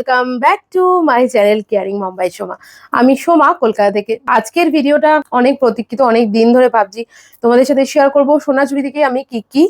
Welcome back to my channel caring Mumbai Soma আমি সোমা, কলকাতা থেকে। আজকের ভিডিওটা অনেক প্রতীক্ষিত, অনেক দিন ধরে ভাবছি। তোমাদের সাথে শেয়ার করব সোনাঝুরি থেকে আমি কি কি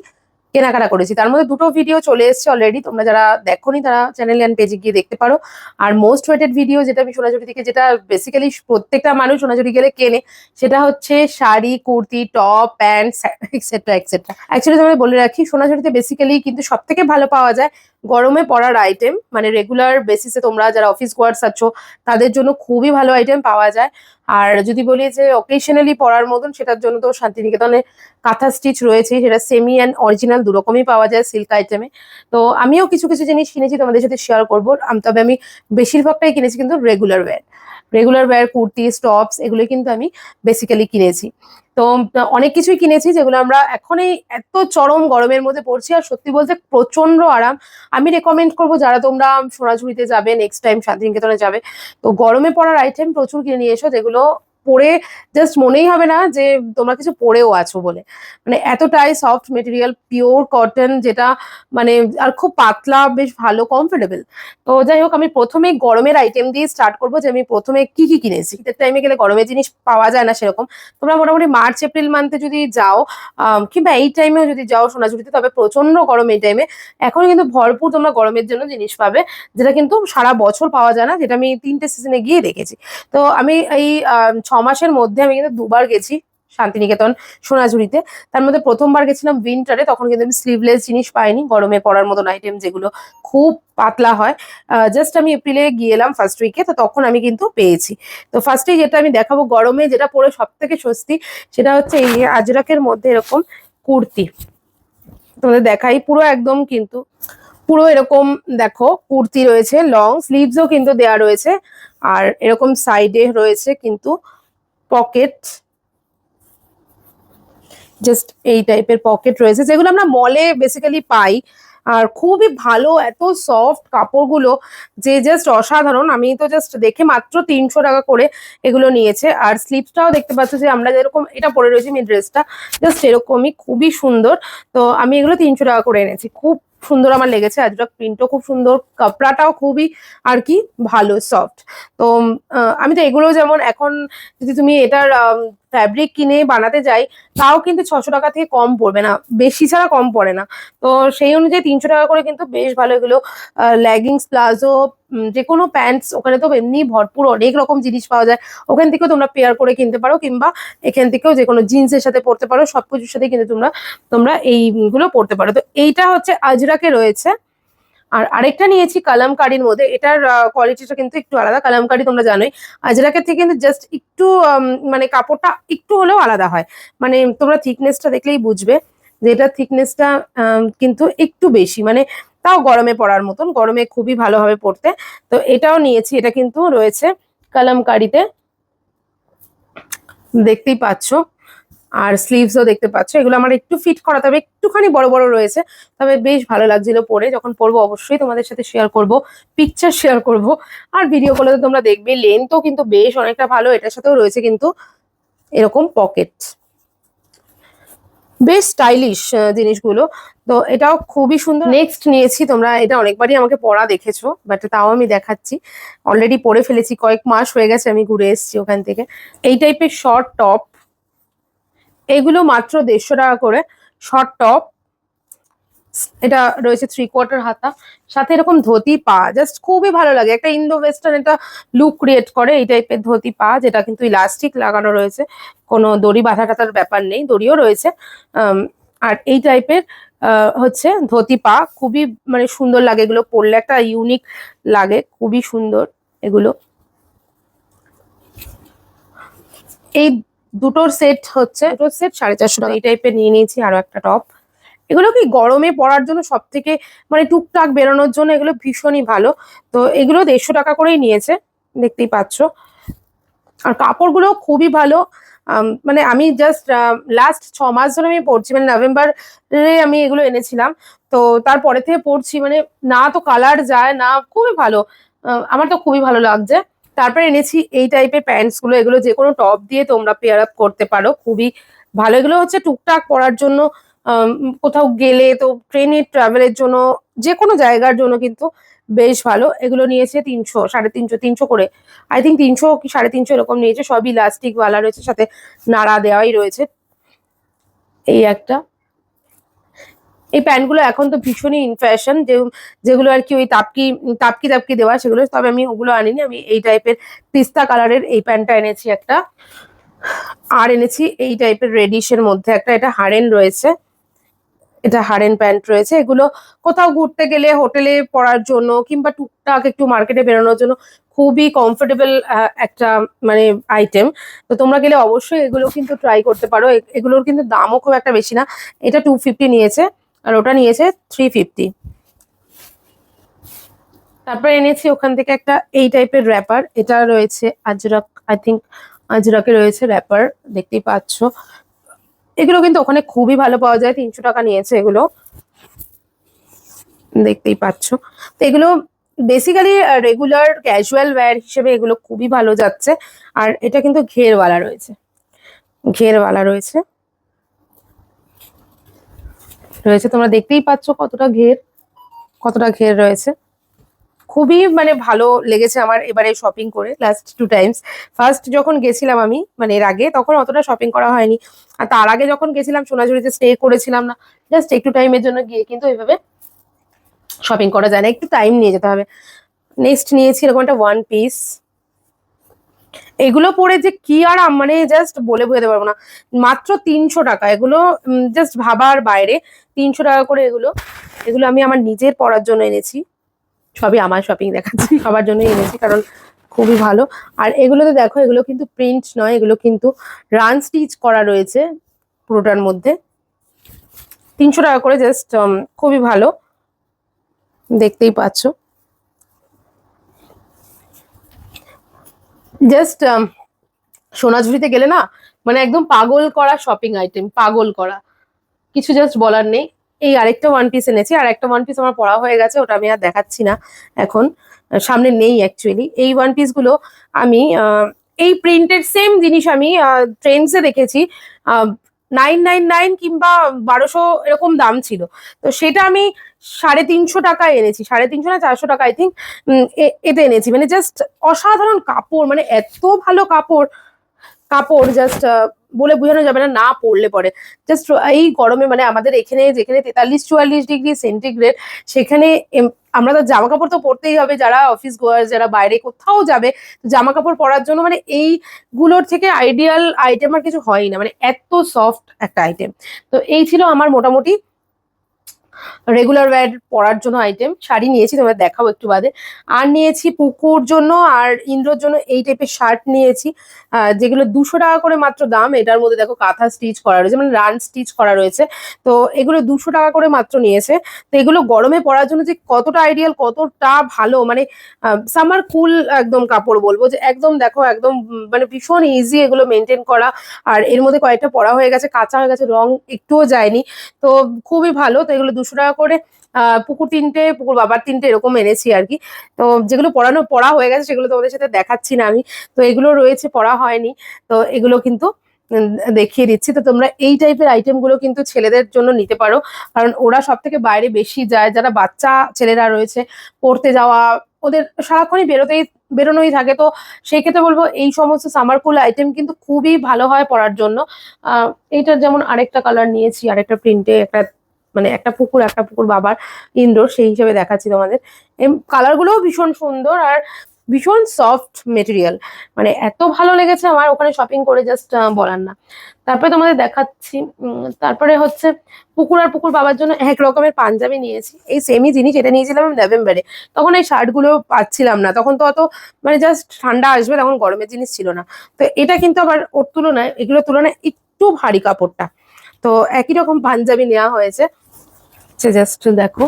কেনাকাটা করেছি। তার মধ্যে দুটো ভিডিও চলে এসেছে অলরেডি তোমরা যারা দেখোনি, তারা চ্যানেল অ্যান্ড পেজে গিয়ে দেখতে পারো। আর মোস্ট ওয়েটেড ভিডিও যেটা আমি সোনাঝুরি থেকে, যেটা বেসিক্যালি প্রত্যেকটা মানুষ সোনাঝুরি গেলে কেনে, সেটা হচ্ছে sari, kurti top pant etcetera etcetera actually তোমাদের বলে রাখি সোনাঝুরিতে বেসিক্যালি কিন্তু সব থেকে ভালো পাওয়া যায় গরমে পড়ার আইটেম মানে রেগুলার বেসিসে তোমরা যারা অফিস ওয়ার্কস আছো, তাদের জন্য খুবই ভালো আইটেম পাওয়া যায়। আর যদি বলি যে অকেশনালি পড়ার মতন, সেটার জন্য তো শান্তিনিকেতনে কাঁথা স্টিচ রয়েছে, সেটা সেমি অ্যান্ড অরিজিনাল দুরকমই পাওয়া যায় সিল্ক আইটেমে তো আমিও কিছু কিছু জিনিস কিনেছি তোমাদের সাথে শেয়ার করব। তবে আমি বেশিরভাগটাই কিনেছি কিন্তু regular wear regular wear kurti tops এগুলো কিন্তু আমি বেসিক্যালি কিনেছি। তো, অনেক কিছুই কিনেছি যেগুলো আমরা এখন এই এত চরম গরমের মধ্যে পড়ছি আর সত্যি বলতে প্রচণ্ড আরাম। আমি রেকমেন্ড করব যারা তোমরা সোনাঝুরিতে যাবে নেক্সট টাইম শান্তিনিকেতনে যাবে, তো গরমে পড়ার আইটেম প্রচুর কিনে নিয়ে এসো যেগুলো পরে জাস্ট মনেই হবে না যে তোমরা কিছু পরেও আছো বলে। মানে এতটাই সফট মেটেরিয়াল পিওর কটন যেটা মানে আর খুব পাতলা, বেশ ভালো কমফোর্টেবল তো যাই হোক, আমি প্রথমে গরমের আইটেম দিয়ে স্টার্ট করব যে আমি প্রথমে কি কি কিনেছি। শীতের টাইমে গেলে গরমের জিনিস পাওয়া যায় না সেরকম। তোমরা মোটামুটি মার্চ এপ্রিল মান্থে যদি যাও কিংবা এই টাইমেও যদি যাও সোনাঝুরিতে, তবে প্রচণ্ড গরম এই টাইমে এখন কিন্তু ভরপুর তোমরা গরমের জন্য জিনিস পাবে, যেটা কিন্তু সারা বছর পাওয়া যায় না, যেটা আমি তিনটে সিজনে গিয়ে দেখেছি। তো আমি এই ছ মাসের মধ্যে আমি কিন্তু দুবার গেছি শান্তিনিকেতন সোনাঝুরিতে। তার মধ্যে প্রথমবার গেছিলাম উইন্টারে তখন কিন্তু আমি স্লিভলেস জিনিস পাইনি, গরমে পরার মতন আইটেম যেগুলো খুব পাতলা হয়। জাস্ট আমি এপ্রিলে গিয়েলাম ফার্স্ট উইকে তো তখন আমি কিন্তু পেয়েছি। তো ফার্স্টেই যেটা আমি দেখাবো গরমে, যেটা পরে সব থেকে স্বস্তি, সেটা হচ্ছে এই আজরাকের মধ্যে এরকম কুর্তি। তোমাদের দেখাই, পুরো একদম কিন্তু, পুরো এরকম দেখো কুর্তি রয়েছে লং স্লিভসও কিন্তু দেয়া রয়েছে, আর এরকম সাইডে রয়েছে কিন্তু পকেট জাস্ট এই টাইপের পকেট রয়েছে, যেগুলো আমরা মলে বেসিক্যালি পাই। আর খুবই ভালো, এত সফট কাপড়গুলো, যে জাস্ট অসাধারণ। আমি তো জাস্ট দেখে মাত্র তিনশো টাকা করে এগুলো নিয়েছে। আর স্লিপসটাও দেখতে পাচ্ছ যে আমরা যেরকম, এটা পরে রয়েছি আমি ড্রেসটা জাস্ট এরকমই, খুবই সুন্দর। তো আমি এগুলো তিনশো টাকা করে এনেছি। খুব সুন্দর আমার লেগেছে আজরাক প্রিন্টও খুব সুন্দর, কাপড়াটাও খুবই আর কি ভালো সফট তো আমি তো এগুলো যেমন এখন যদি তুমি এটার ফ্যাব্রিক কিনে বানাতে যাই, তাও কিন্তু ছশো টাকা থেকে কম পড়বে না। বেশি ছাড়া কম পড়ে না। তো সেই অনুযায়ী তিনশো টাকা করে কিন্তু বেশ ভালো এগুলো লেগিংস প্লাজো যে কোনো প্যান্টস ওখানে তো এমনি ভরপুর অনেক রকম জিনিস পাওয়া যায়। ওখান থেকেও তোমরা পেয়ার করে কিনতে পারো কিংবা এখান থেকেও যে কোনো জিন্সের সাথে পরতে পারো সব কিছুর সাথে কিন্তু তোমরা তোমরা এইগুলো পরতে পারো। তো এইটা হচ্ছে আজরাকে রয়েছে। আর আরেকটা নিয়েছি কালামকারির মধ্যে। এটার কোয়ালিটিটা কিন্তু একটু আলাদা। কালামকারি তোমরা জানোই। আজরাকের থেকে কিন্তু জাস্ট একটু মানে কাপড়টা একটু হলেও আলাদা হয়। মানে তোমরা থিকনেসটা দেখলেই বুঝবে যে এটার থিকনেসটা কিন্তু একটু বেশি। মানে তাও গরমে পড়ার মতন। গরমে খুবই ভালোভাবে পড়তে তো এটাও নিয়েছি। এটা কিন্তু রয়েছে কালামকারিতে। দেখতেই পাচ্ছো। আর স্লিভসও দেখতে পাচ্ছ, এগুলো আমার একটু ফিট করা, তবে একটুখানি বড় বড় রয়েছে, তবে বেশ ভালো লাগছিল পরে, যখন পরবো অবশ্যই তোমাদের সাথে শেয়ার করব পিকচার শেয়ার করব, আর ভিডিও কলে তো তোমরা দেখবে লেন্থও কিন্তু বেশ অনেকটা ভালো, এটার সাথেও রয়েছে কিন্তু এরকম পকেট বেশ স্টাইলিশ জিনিসগুলো, তো এটাও খুবই সুন্দর। নেক্সট নিয়েছি তোমরা, এটা অনেকবারই আমাকে পড়া দেখেছ বাট তাও আমি দেখাচ্ছি। অলরেডি পরে ফেলেছি, কয়েক মাস হয়ে গেছে আমি ঘুরে এসেছি ওখান থেকে। এই টাইপের শর্ট টপ এগুলো মাত্র দেড়শো টাকা করে। শর্ট টপ এটা রয়েছে থ্রি কোয়ার্টার হাতা। সাথে এরকম ধুতি পা জাস্ট খুবই ভালো লাগে। একটা ইন্দো ওয়েস্টার্ন একটা লুক ক্রিয়েট করে এই টাইপের ধুতি পা, যেটা কিন্তু ইলাস্টিক লাগানো রয়েছে। কোনো দড়ি বাঁধা টাতার ব্যাপার নেই, দড়িও রয়েছে। আর এই টাইপের হচ্ছে ধুতি পা, খুবই মানে সুন্দর লাগে এগুলো পরলে। একটা ইউনিক লাগে, খুবই সুন্দর এগুলো। এই দুটোর সেট হচ্ছে দুটোর সেট সাড়ে চারশো টাকা। এই টাইপের নিয়ে নিয়েছি আরও একটা টপ এগুলো কি গরমে পরার জন্য সব থেকে মানে টুকটাক বেরোনোর জন্য এগুলো ভীষণই ভালো। তো এগুলো দেড়শো টাকা করেই নিয়েছে দেখতেই পাচ্ছ। আর কাপড়গুলো খুবই ভালো। মানে আমি জাস্ট লাস্ট ছ মাস ধরে আমি পরছি মানে নভেম্বরে আমি এগুলো এনেছিলাম। তো তারপরে থেকে পরছি মানে না তো কালার যায় না খুবই ভালো। আমার তো খুবই ভালো লাগছে। তারপরে এনেছি এই টাইপের প্যান্টসগুলো। এগুলো যে কোনো টপ দিয়ে তোমরা পেয়ার আপ করতে পারো। খুবই ভালো। এগুলো হচ্ছে টুকটাক পরার জন্য কোথাও গেলে তো ট্রেনে ট্রাভেলের জন্য, যে কোনো জায়গার জন্য কিন্তু বেশ ভালো। এগুলো নিয়েছে তিনশো, সাড়ে তিনশো তিনশো করে। আই থিঙ্ক তিনশো কি সাড়ে তিনশো এরকম নিয়েছে। সবই ইলাস্টিক ওয়ালা রয়েছে, সাথে নাড়া দেওয়াই রয়েছে। এই একটা। এই প্যান্টগুলো এখন তো ভীষণই ইন ফ্যাশন যে, যেগুলো আর কি ওই তাপকি তাপকি তাপকি দেওয়া সেগুলো, তবে আমি ওগুলো আনিনি। আমি এই টাইপের পিস্তা কালারের এই প্যান্টটা এনেছি একটা। আর এনেছি এই টাইপের রেডিশের মধ্যে একটা, এটা হারেন রয়েছে। এটা হারেন প্যান্ট রয়েছে। এগুলো কোথাও ঘুরতে গেলে হোটেলে পরার জন্য কিংবা টুকটাক একটু মার্কেটে বেরোনোর জন্য খুবই কমফোর্টেবল একটা মানে আইটেম তো তোমরা গেলে অবশ্যই এগুলো কিন্তু ট্রাই করতে পারো। এগুলোর কিন্তু দামও খুব একটা বেশি না। এটা টু ফিফটি নিয়েছে। আর ওটা নিয়েছে থ্রি ফিফটি তারপরে এনেছি ওখান থেকে একটা এই টাইপের র্যাপার এটা রয়েছে আজরাক আই থিঙ্ক আজরাকে রয়েছে র্যাপার দেখতেই পাচ্ছ। এগুলো কিন্তু ওখানে খুবই ভালো পাওয়া যায়, তিনশো টাকা নিয়েছে এগুলো। দেখতেই পাচ্ছ। তো এগুলো বেসিক্যালি রেগুলার ক্যাজুয়াল ওয়্যার হিসেবে এগুলো খুবই ভালো যাচ্ছে। আর এটা কিন্তু ঘেরওয়ালা রয়েছে। ঘেরওয়ালা রয়েছে। রয়েছে। তোমরা দেখতেই পাচ্ছ কতটা ঘের কতটা ঘের রয়েছে। খুবই মানে ভালো লেগেছে আমার এবারে শপিং করে লাস্ট টু টাইমস ফার্স্ট যখন গেছিলাম আমি মানে এর আগে, তখন অতটা শপিং করা হয়নি। আর তার আগে যখন গেছিলাম, সোনাঝুরিতে স্টে করেছিলাম না। জাস্ট একটু টাইমের জন্য গিয়ে কিন্তু এইভাবে শপিং করা যায় না। একটু টাইম নিয়ে যেতে হবে। নেক্সট নিয়েছি এরকম একটা ওয়ান পিস এগুলো পরে যে কি আর মানে জাস্ট বলে বোঝাতে পারব না। মাত্র তিনশো টাকা। এগুলো জাস্ট ভাবার বাইরে। তিনশো টাকা করে এগুলো। এগুলো আমি আমার নিজের পরার জন্য এনেছি। সবই আমার শপিং দেখাচ্ছি। সবার জন্যই এনেছি কারণ খুবই ভালো। আর এগুলোতে দেখো, এগুলো কিন্তু প্রিন্ট নয়, এগুলো কিন্তু রান স্টিচ করা রয়েছে পুরোটার মধ্যে। তিনশো টাকা করে জাস্ট খুবই ভালো। দেখতেই পাচ্ছ। জাস্ট সোনাঝুরিতে গেলে না মানে একদম পাগল করা শপিং আইটেম পাগল করা। কিছু জাস্ট বলার নেই। এই আরেকটা ওয়ান পিস এনেছি, আর একটা ওয়ান পিস আমার পড়া হয়ে গেছে, ওটা আমি আর দেখাচ্ছি না এখন। সামনে নেই অ্যাকচুয়ালি এই ওয়ান পিসগুলো আমি এই প্রিন্টের সেম জিনিস আমি ট্রেন্ডসে দেখেছি। নাইন নাইন নাইন কিংবা বারোশো এরকম দাম ছিল। তো সেটা আমি সাড়ে তিনশো টাকায় এনেছি, সাড়ে তিনশো না চারশো টাকা আই থিঙ্ক এতে এনেছি। মানে জাস্ট অসাধারণ কাপড় মানে এত ভালো কাপড় কাপড় জাস্ট বলে বোঝানো যাবে না না পরলে পরে। জাস্ট এই গরমে মানে আমাদের এখানে যেখানে তেতাল্লিশ, চুয়াল্লিশ ডিগ্রি সেন্টিগ্রেড সেখানে আমরা তো জামা কাপড় তো পরতেই হবে। যারা অফিস গোয়ার যারা বাইরে কোথাও যাবে জামা কাপড় পরার জন্য মানে এইগুলোর থেকে আইডিয়াল আইটেম আর কিছু হয়ই না। মানে এত সফট একটা আইটেম তো এই ছিল আমার মোটামুটি রেগুলার ওয়্যার পরার জন্য আইটেম শাড়ি নিয়েছি তোমরা দেখাও একটু বাদে। আর নিয়েছি পুকুর জন্য আর ইন্দ্রর জন্য এই টাইপের শার্ট নিয়েছি। যেগুলো দুশো টাকা করে মাত্র দাম, এটার মধ্যে দেখো কাঁথা স্টিচ করা রয়েছে মানে রান স্টিচ করা রয়েছে। তো এগুলো দুশো টাকা করে মাত্র নিয়েছে। তো এগুলো গরমে পরার জন্য যে কতটা আইডিয়াল কতটা ভালো মানে সামার কুল একদম কাপড় বলব যে একদম দেখো, একদম মানে ভীষণ ইজি এগুলো মেনটেন করা। আর এর মধ্যে কয়েকটা পরা হয়ে গেছে, কাঁচা হয়ে গেছে, রং একটুও যায়নি। তো খুবই ভালো, তো এগুলো দুশো টাকা করে পুকুর তিনটে, পুকুর বাবার তিনটে এরকম এনেছি আর কি। তো যেগুলো পড়ানো, পড়া হয়ে গেছে সেগুলো তোমাদের সাথে দেখাচ্ছি না আমি। তো এগুলো রয়েছে, পড়া হয়নি। তো এগুলো কিন্তু দেখিয়ে দিচ্ছি। তো তোমরা এই টাইপের আইটেমগুলো কিন্তু ছেলেদের জন্য নিতে পারো। কারণ ওরা সব থেকে বাইরে বেশি যায়। যারা বাচ্চা ছেলেরা রয়েছে, পড়তে যাওয়া, ওদের সারাক্ষণই বেরোতেই, বেরোনোই থাকে। তো সেই ক্ষেত্রে বলব, এই সমস্ত সামার কুল আইটেম কিন্তু খুবই ভালো হয় পড়ার জন্য। আহ এইটার যেমন আরেকটা কালার নিয়েছি, আরেকটা প্রিন্টে একটা মানে একটা পুকুর একটা পুকুর বাবার ইন্দ্র সেই হিসেবে দেখাচ্ছি তোমাদের। কালার গুলোও ভীষণ সুন্দর আর ভীষণ সফট মেটেরিয়াল মানে এত ভালো লেগেছে আমার, ওখানে শপিং করে জাস্ট বলার না। তারপরে তোমাদের দেখাচ্ছি তারপরে হচ্ছে পুকুর আর পুকুর বাবার জন্য এক রকমের পাঞ্জাবি নিয়েছি। এই সেমই জিনিস এটা নিয়েছিলাম আমি নভেম্বরে তখন এই শার্টগুলো পাচ্ছিলাম না। তখন তো অত মানে জাস্ট ঠান্ডা আসবে, তখন গরমের জিনিস ছিল না। তো এটা কিন্তু আবার ওর তুলনায়, এগুলোর তুলনায় একটু ভারী কাপড়টা। তো একই রকম পাঞ্জাবি নেওয়া হয়েছে। জাস্ট দেখো।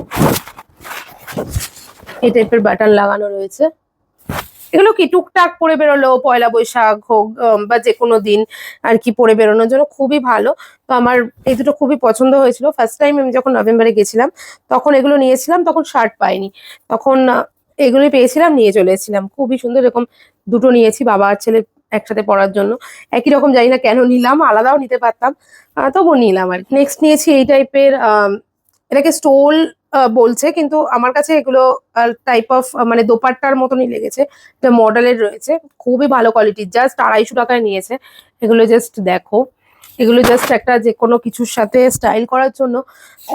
এই টাইপের বাটন লাগানো রয়েছে। এগুলো কি টুকটাক পরে বেরোলো, পয়লা বৈশাখ হোক বা যে কোনো দিন আর কি পরে বেরোনোর জন্য খুবই ভালো। তো আমার এই দুটো খুবই পছন্দ হয়েছিল। ফার্স্ট টাইম আমি যখন নভেম্বরে গেছিলাম, তখন এগুলো নিয়েছিলাম, তখন শার্ট পাইনি। তখন এগুলোই পেয়েছিলাম, নিয়ে চলে এসেছিলাম। খুবই সুন্দর এরকম দুটো নিয়েছি, বাবা আর ছেলে একসাথে পরার জন্য। একই রকম জানি না কেন নিলাম, আলাদাও নিতে পারতাম। তবু নিলাম আর নেক্সট নিয়েছি এই টাইপের এটাকে স্টোল বলছে, কিন্তু আমার কাছে এগুলো টাইপ অফ মানে দোপাট্টার মতনই লেগেছে। এটা মডেলের রয়েছে। খুবই ভালো কোয়ালিটির জাস্ট আড়াইশো টাকায় নিয়েছে। এগুলো জাস্ট দেখো। এগুলো জাস্ট একটা যে কোনো কিছুর সাথে স্টাইল করার জন্য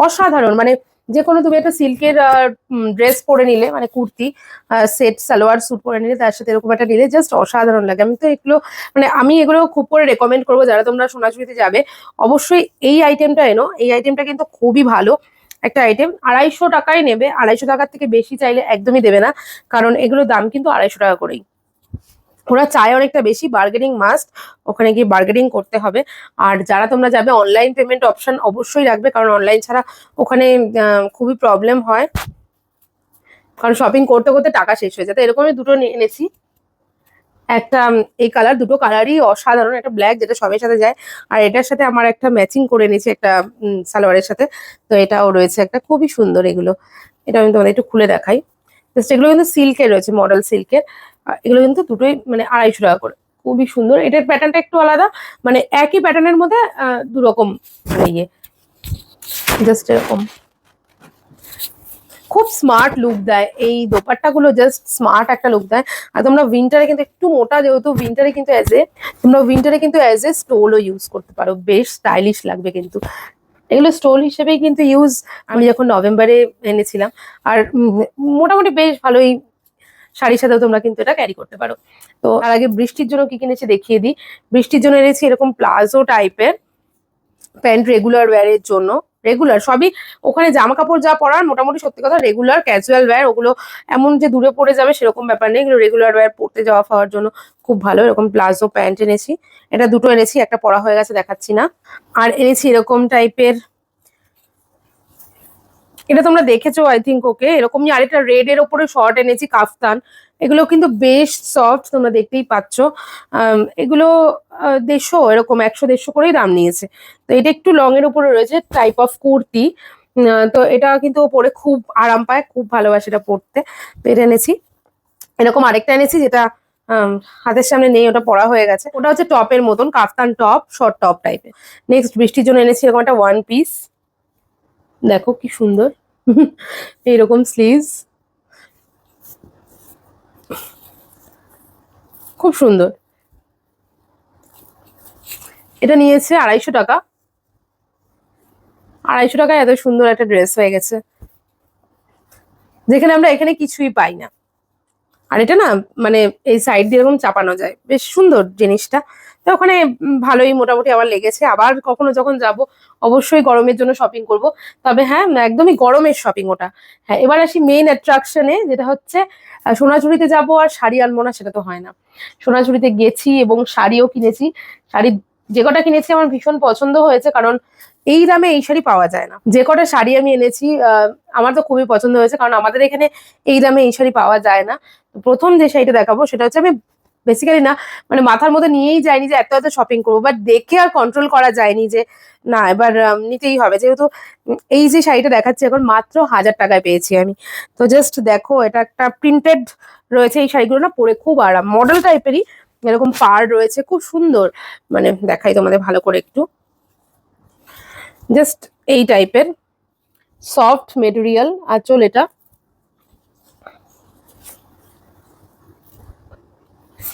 অসাধারণ। মানে যে কোনো তুমি একটা সিল্কের ড্রেস পরে নিলে মানে কুর্তি সেট, সালোয়ার স্যুট পরে নিলে, তার সাথে এরকম একটা নিলে জাস্ট অসাধারণ লাগে। আমি তো এগুলো মানে আমি এগুলো খুব করে রেকমেন্ড করব যারা তোমরা সোনাঝুরিতে যাবে। অবশ্যই এই আইটেমটা এনো। এই আইটেমটা কিন্তু খুবই ভালো একটা আইটেম আড়াইশো টাকায় নেবে। আড়াইশো টাকার থেকে বেশি চাইলে একদমই দেবে না। কারণ এগুলোর দাম কিন্তু আড়াইশো টাকা করেই। ওরা চায় অনেকটা বেশি বার্গেনিং মাস্ট ওখানে গিয়ে বার্গেনিং করতে হবে। আর যারা তোমরা যাবে অনলাইন পেমেন্ট অপশন অবশ্যই রাখবে, কারণ অনলাইন ছাড়া ওখানে খুবই প্রবলেম হয়। কারণ শপিং করতে করতে টাকা শেষ হয়ে যায়। তো এরকমই দুটো এনেছি। একটা এই কালার দুটো কালারই অসাধারণ। একটা ব্ল্যাক যেটা সবের সাথে যায়। আর এটার সাথে আমার একটা ম্যাচিং করে নিয়েছি একটা সালোয়ারের সাথে। তো এটাও রয়েছে একটা, খুবই সুন্দর এগুলো। এটা আমি তোমাদের একটু খুলে দেখাই। জাস্ট এগুলো কিন্তু সিল্কের রয়েছে মডেল সিল্কের এগুলো কিন্তু দুটোই মানে আড়াইশো টাকা করে। খুবই সুন্দর। এটার প্যাটার্নটা একটু আলাদা। মানে একই প্যাটার্নের মধ্যে আহ, দু রকম মানে ইয়ে। জাস্ট এরকম। খুব স্মার্ট লুক দেয়। এই দোপাট্টা গুলো জাস্ট স্মার্ট একটা লুক দেয়। আর তোমরা উইন্টারে কিন্তু একটু মোটা যেহেতু উইন্টারে কিন্তু অ্যাজ এ তোমরা উইন্টারে কিন্তু অ্যাজ এ স্টোলও ইউজ করতে পারো। বেশ স্টাইলিশ লাগবে কিন্তু। এগুলো স্টোল হিসেবেই কিন্তু ইউজ আমি যখন নভেম্বরে এনেছিলাম। আর মোটামুটি বেশ ভালোই শাড়ির সাথেও তোমরা কিন্তু এটা ক্যারি করতে পারো। তো তার আগে বৃষ্টির জন্য কি কিনেছি দেখিয়ে দিই। বৃষ্টির জন্য এনেছি এরকম প্লাজো টাইপের প্যান্ট রেগুলার ওয়্যারের জন্য। রেগুলার সবই ওখানে জামা কাপড় যা পরার, মোটামুটি সত্যি কথা রেগুলার ক্যাজুয়াল ওয়্যার ওগুলো এমন যে দূরে পড়ে যাবে সেরকম ব্যাপার নেই। এগুলো রেগুলার ওয়্যার পড়তে যাওয়া খাওয়ার জন্য খুব ভালো। এরকম প্লাজো প্যান্ট এনেছি। এটা দুটো এনেছি, একটা পরা হয়ে গেছে, দেখাচ্ছি না। আর এনেছি এরকম টাইপের এটা তোমরা দেখেছ আই থিঙ্ক ওকে? এরকমই আরেকটা রেড এর ওপরে শর্ট এনেছি, কাফতান। এগুলো কিন্তু বেশ সফট তোমরা দেখতেই পাচ্ছ। এগুলো দেড়শো, এরকম একশো, দেড়শো করেই দাম নিয়েছে। তো এটা একটু লং এর উপরে রয়েছে টাইপ অফ কুর্তি। তো এটা কিন্তু পরে খুব আরাম পায়, খুব ভালোবাসে এটা পরতে। তো এটা এনেছি। এরকম আরেকটা এনেছি, যেটা হাতের সামনে নেই, ওটা পরা হয়ে গেছে। ওটা হচ্ছে টপের মতন, কাফতান টপ শর্ট টপ টাইপের নেক্সট বৃষ্টির জন্য এনেছি এরকম একটা ওয়ান পিস দেখো কি সুন্দর। এইরকম স্লিভস খুব সুন্দর। এটা নিয়েছে আড়াইশো টাকা। আড়াইশো টাকায় এত সুন্দর একটা ড্রেস হয়ে গেছে। যেখানে আমরা এখানে কিছুই পাই না। আর এটা না মানে এই সাইড দিয়ে এরকম চাপানো যায়। বেশ সুন্দর জিনিসটা। তো ওখানে ভালোই মোটামুটি আমার লেগেছে। আবার কখনো যখন যাব, অবশ্যই গরমের জন্য শপিং করব। তবে হ্যাঁ একদমই গরমের শপিং ওটা। হ্যাঁ এবার আসি মেইন অ্যাট্রাকশনে যেটা হচ্ছে সোনাঝুরিতে যাব আর শাড়ি আনব না, সেটা তো হয় না। সোনাঝুরিতে গেছি এবং শাড়িও কিনেছি। শাড়ি যে কটা কিনেছি, আমার ভীষণ পছন্দ হয়েছে। কারণ এই দামে এই শাড়ি পাওয়া যায় না। যে কটা শাড়ি আমি এনেছি আমার তো খুবই পছন্দ হয়েছে, কারণ আমাদের এখানে এই দামে এই শাড়ি পাওয়া যায় না। প্রথম যে শাড়িটা দেখাবো, সেটা হচ্ছে আমি বেসিক্যালি না মানে মাথার মধ্যে নিয়েই যাইনি যে এত এত শপিং করব বাট দেখে আর কন্ট্রোল করা যায়নি যে, না, এবার নিতেই হবে। যেহেতু এই যে শাড়িটা দেখাচ্ছি, এখন মাত্র হাজার টাকায় পেয়েছি আমি। তো জাস্ট দেখো, এটা একটা প্রিন্টেড রয়েছে এই শাড়িগুলো না, পরে খুব আরাম। মডেল টাইপেরই এরকম পার রয়েছে, খুব সুন্দর। মানে দেখাই তোমাদের ভালো করে একটু। জাস্ট এই টাইপের সফট মেটেরিয়াল আঁচল এটা।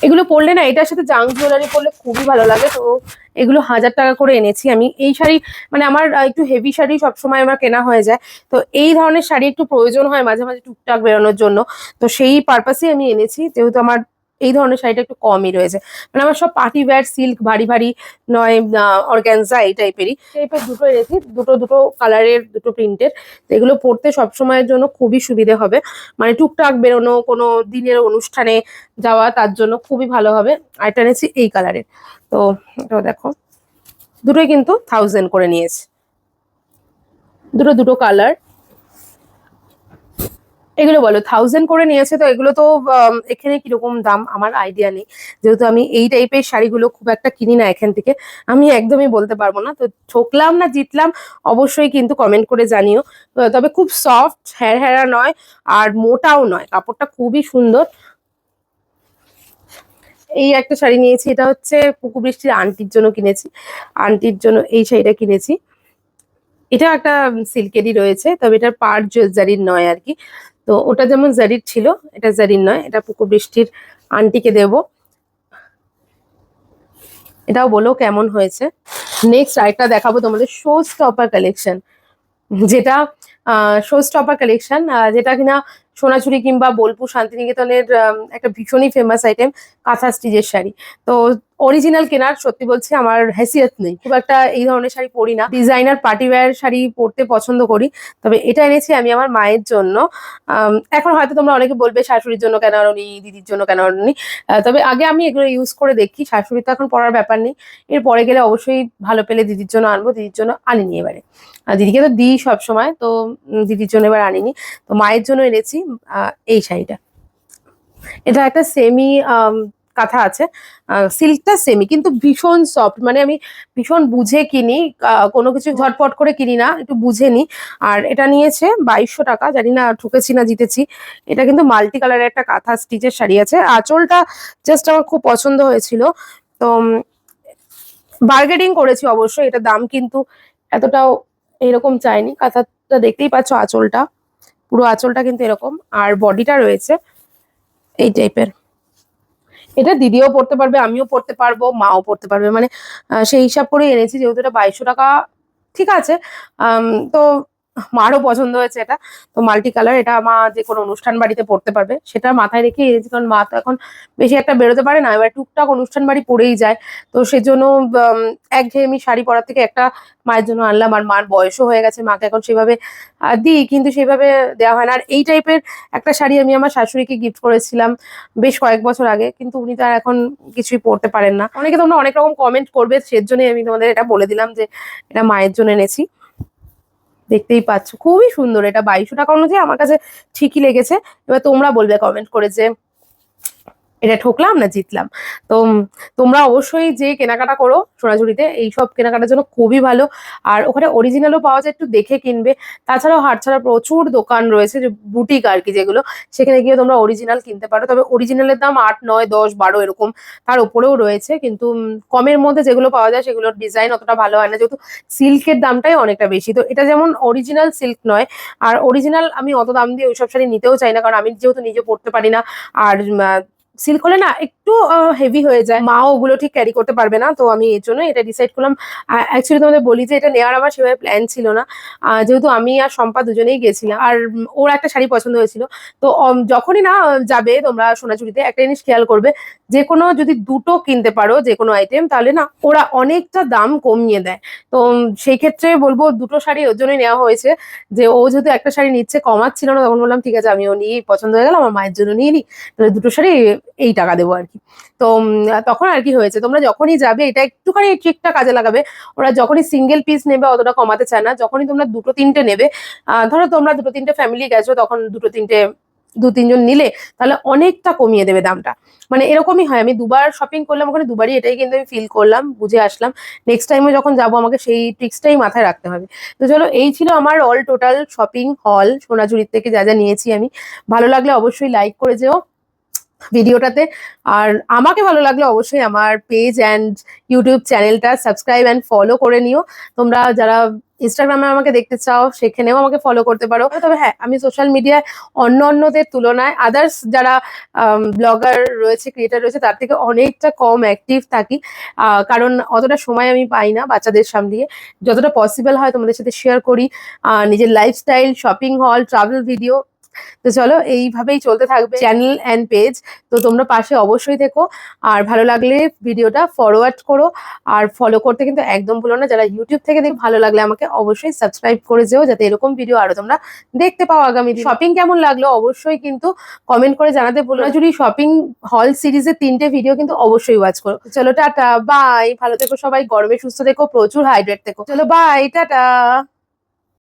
এগুলো পরলে না, এটার সাথে জাং জুয়েলারি পরলে খুবই ভালো লাগে। তো এগুলো হাজার টাকা করে এনেছি আমি। এই শাড়ি মানে আমার একটু হেভি শাড়ি সবসময় আমার কেনা হয়ে যায়। তো এই ধরনের শাড়ি একটু প্রয়োজন হয় মাঝে মাঝে টুকটাক বেরোনোর জন্য। তো সেই পারপাসেই আমি এনেছি। যেহেতু আমার এই ধরনের শাড়িটা একটু কমই রয়েছে। মানে আমার সব পার্টি ওয়্যার, সিল্ক, ভারী ভারী, নয় অর্গ্যানজা এই টাইপেরই। টাইপের দুটো এনেছি, দুটো দুটো কালারের দুটো প্রিন্টের এগুলো পরতে সবসময়ের জন্য খুবই সুবিধে হবে। মানে টুকটাক বেরোনো, কোনো দিনের অনুষ্ঠানে যাওয়া, তার জন্য খুবই ভালো হবে। আর এটা এনেছি এই কালারের তো এটাও দেখো। দুটোই কিন্তু থাউজেন্ড করে নিয়েছে। দুটো দুটো কালার এগুলো বলো থাউজেন্ড করে নিয়েছে তো এগুলো তো এখানে কীরকম দাম? আমার আইডিয়া নেই। যেহেতু আমি এই টাইপের শাড়িগুলো খুব একটা কিনি না এখান থেকে, আমি একদমই বলতে পারব না। তো ঠকলাম না, জিতলাম, অবশ্যই কিন্তু কমেন্ট করে জানিও। তবে খুব সফট হ্যাঁ হ্যাঁ নয়, আর মোটাও নয়। কাপড়টা খুবই সুন্দর। এই একটা শাড়ি নিয়েছি, এটা হচ্ছে পুকু বৃষ্টির আন্টির জন্য কিনেছি। আন্টির জন্য এই শাড়িটা কিনেছি। এটা একটা সিল্কেরই রয়েছে, তবে এটার পাড় জারির নয় আর কি। তো ওটা যেমন জারির ছিল, এটা জারির নয়, এটা পুকুর বৃষ্টির আন্টিকে দেব। এটাও বলো কেমন হয়েছে। নেক্সট আরেকটা দেখাবো তোমাদের শো স্টপার কালেকশন যেটা শো স্টপার কালেকশন যেটা কিনা সোনাঝুরি কিংবা বোলপুর শান্তিনিকেতনের একটা ভীষণই ফেমাস আইটেম কাঁথা স্টিচের শাড়ি। তো অরিজিনাল কেনার, সত্যি বলছি, আমার হ্যাসিয়ত নেই। খুব একটা এই ধরনের শাড়ি পরি না। ডিজাইনার পার্টি ওয়্যার শাড়ি পরতে পছন্দ করি। তবে এটা এনেছি আমি আমার মায়ের জন্য। এখন হয়তো তোমরা অনেকে বলবে, শাশুড়ির জন্য কেন আনি দিদির জন্য কেন আনি তবে আগে আমি এগুলো ইউজ করে দেখি। শাশুড়ি তো এখন পরার ব্যাপার নেই। এর পরে গেলে অবশ্যই ভালো পেলে দিদির জন্য আনব, দিদির জন্য আনিনি এবারে। আর দিদিকে তো দিই সব সময় তো দিদির জন্য এবার আনিনি। তো মায়ের জন্য এনেছি এই শাড়িটা। এটা একটা সেমি কাঁথা আছে সিল্কটা সেমি কিন্তু ভীষণ সফট মানে আমি ভীষণ বুঝে কিনি কোনো কিছু ঝটপট করে কিনি না, একটু বুঝে নিই আর এটা নিয়েছে বাইশশো টাকা, জানি না ঠুকেছি না জিতেছি। এটা কিন্তু মাল্টি কালারের একটা কাঁথা স্টিচের শাড়ি আছে। আঁচলটা জাস্ট আমার খুব পছন্দ হয়েছিল। তো বার্গেনিং করেছি অবশ্যই এটা দাম কিন্তু এতটাও এরকম চাইনি। কাঁথাটা দেখতেই পাচ্ছ আঁচলটা। পুরো আঁচলটা কিন্তু এরকম। আর বডিটা রয়েছে এই টাইপের এটা দিদিও পড়তে পারবে, আমিও পড়তে পারব, মাও পড়তে পারবে। মানে সেই হিসাব করে এনেছি, যেহেতু এটা বাইশশো টাকা, ঠিক আছে। তো মারও পছন্দ হয়েছে এটা। তো মাল্টি কালার এটা মা যে কোনো অনুষ্ঠান বাড়িতে পড়তে পারবে, সেটা মাথায় রেখে এনেছি কারণ মা তো এখন বেশি একটা বেরোতে পারে না, এবার টুকটাক অনুষ্ঠান বাড়ি পরেই যায়। তো সেজন্য একঘেয়েমি শাড়ি পরার থেকে একটা মায়ের জন্য আনলাম। আর মার বয়সও হয়ে গেছে, মাকে এখন সেভাবে দিই, কিন্তু সেভাবে দেওয়া হয় না। আর এই টাইপের একটা শাড়ি আমি আমার শাশুড়িকে গিফট করেছিলাম বেশ কয়েক বছর আগে, কিন্তু উনি তো আর এখন কিছুই পড়তে পারেন না। অনেকে তোমরা অনেক রকম কমেন্ট করবে, সেজন্যই আমি তোমাদের এটা বলে দিলাম যে, এটা মায়ের জন্য এনেছি। দেখতেই পাচ্ছ। খুবই সুন্দর এটা। বাইশো টাকা অনুযায়ী আমার কাছে ঠিকই লেগেছে। এবার তোমরা বলবে কমেন্ট করে যে এটা ঠকলাম না জিতলাম? তো তোমরা অবশ্যই যে কেনাকাটা করো সোনাঝুরিতে এইসব কেনাকাটার জন্য খুবই ভালো। আর ওখানে অরিজিনালও পাওয়া যায়, একটু দেখে কিনবে। তাছাড়াও হাট ছাড়া প্রচুর দোকান রয়েছে, যে বুটিক আর কি যেগুলো। সেখানে গিয়ে তোমরা অরিজিনাল কিনতে পারো। তবে অরিজিনালের দাম আট, নয়, দশ, বারো এরকম। তার উপরেও রয়েছে, কিন্তু কমের মধ্যে যেগুলো পাওয়া যায়, সেগুলোর ডিজাইন অতটা ভালো হয় না, যেহেতু সিল্কের দামটাই অনেকটা বেশি। তো এটা যেমন অরিজিনাল সিল্ক নয়, আর অরিজিনাল আমি অত দাম দিয়ে ওইসব শাড়ি নিতেও চাই না, কারণ আমি যেহেতু নিজে পড়তে পারি না। আর সিল্ক হলে না একটু হেভি হয়ে যায়। মাও ওগুলো ঠিক ক্যারি করতে পারবে না, তো আমি এর জন্য এটা ডিসাইড করলাম। অ্যাকচুয়ালি তোমাদের বলি যে এটা নেওয়ার আমার সেভাবে প্ল্যান ছিল না। যেহেতু আমি আর সম্পা দুজনেই গেছিলাম, আর ওর একটা শাড়ি পছন্দ হয়েছিল। তো যখনই না যাবে তোমরা সোনাচুরিতে একটা জিনিস খেয়াল করবে, যে কোনো যদি দুটো কিনতে পারো যে কোনো আইটেম তাহলে না ওরা অনেকটা দাম কমিয়ে দেয়। তো সেই ক্ষেত্রে বলব দুটো শাড়ি ওর জন্যই নেওয়া হয়েছে, যে ও যেহেতু একটা শাড়ি নিচ্ছে, কমাচ্ছিল না, তখন বললাম, ঠিক আছে, আমিও নিয়ে পছন্দ হয়ে গেল, আমার মায়ের জন্য নিয়ে নিই তাহলে দুটো শাড়ি এই টাকা দেবো আর কি। তো তখন আর কি হয়েছে, তোমরা যখনই যাবে, এটা একটুখানি ট্রিকটা কাজে লাগাবে। ওরা যখনই সিঙ্গেল পিস নেবে, অতটা কমাতে চায় না। যখনই তোমরা দুটো তিনটে নেবে ধরো তোমরা দুটো তিনটে ফ্যামিলি গেছো, তখন দুটো তিনটে, দু তিনজন নিলে, তাহলে অনেকটা কমিয়ে দেবে দামটা। মানে এরকমই হয়, আমি দুবার শপিং করলাম, ওখানে দুবারই এটাই কিন্তু আমি ফিল করলাম, বুঝে আসলাম। নেক্সট টাইমে যখন যাব, আমাকে সেই ট্রিক্সটাই মাথায় রাখতে হবে। তো চলো, এই ছিল আমার অল টোটাল শপিং হল সোনাঝুরির থেকে যা যা নিয়েছি আমি। ভালো লাগলে অবশ্যই লাইক করে যেও। ভিডিওটাতে। আর আমাকে ভালো লাগলে অবশ্যই আমার পেজ অ্যান্ড ইউটিউব চ্যানেলটা সাবস্ক্রাইব অ্যান্ড ফলো করে নিও। তোমরা যারা ইনস্টাগ্রামে আমাকে দেখতে চাও, সেখানেও আমাকে ফলো করতে পারো। তবে হ্যাঁ আমি সোশ্যাল মিডিয়ায় অন্য অন্যদের তুলনায় আদার্স যারা ব্লগার রয়েছে ক্রিয়েটার রয়েছে, তার থেকে অনেকটা কম অ্যাক্টিভ থাকি। কারণ অতটা সময় আমি পাই না বাচ্চাদের সামলিয়ে। যতটা পসিবল হয় তোমাদের সাথে শেয়ার করি। নিজের lifestyle shopping haul travel video তো চলো এইভাবেই চলতে থাকবে চ্যানেল অ্যান্ড পেজ তো তোমরা পাশে অবশ্যই থেকো। আর ভালো লাগলে ভিডিওটা ফরওয়ার্ড করো। আর ফলো করতে কিন্তু একদম ভুলো না। যারা ইউটিউব থেকে দেখ ভালো লাগলে আমাকে অবশ্যই সাবস্ক্রাইব করে যেও, যাতে এরকম ভিডিও আরও তোমরা দেখতে পাও আগামী শপিং কেমন লাগল অবশ্যই কিন্তু কমেন্ট করে জানাতে ভুলো না। যদি শপিং হল সিরিজের তিনটে ভিডিও কিন্তু অবশ্যই ওয়াচ করো। চলো, টাটা বাই ভালো থেকো সবাই, গরমে সুস্থ থেকো, প্রচুর হাইড্রেট থেকো। চলো বাই টাটা।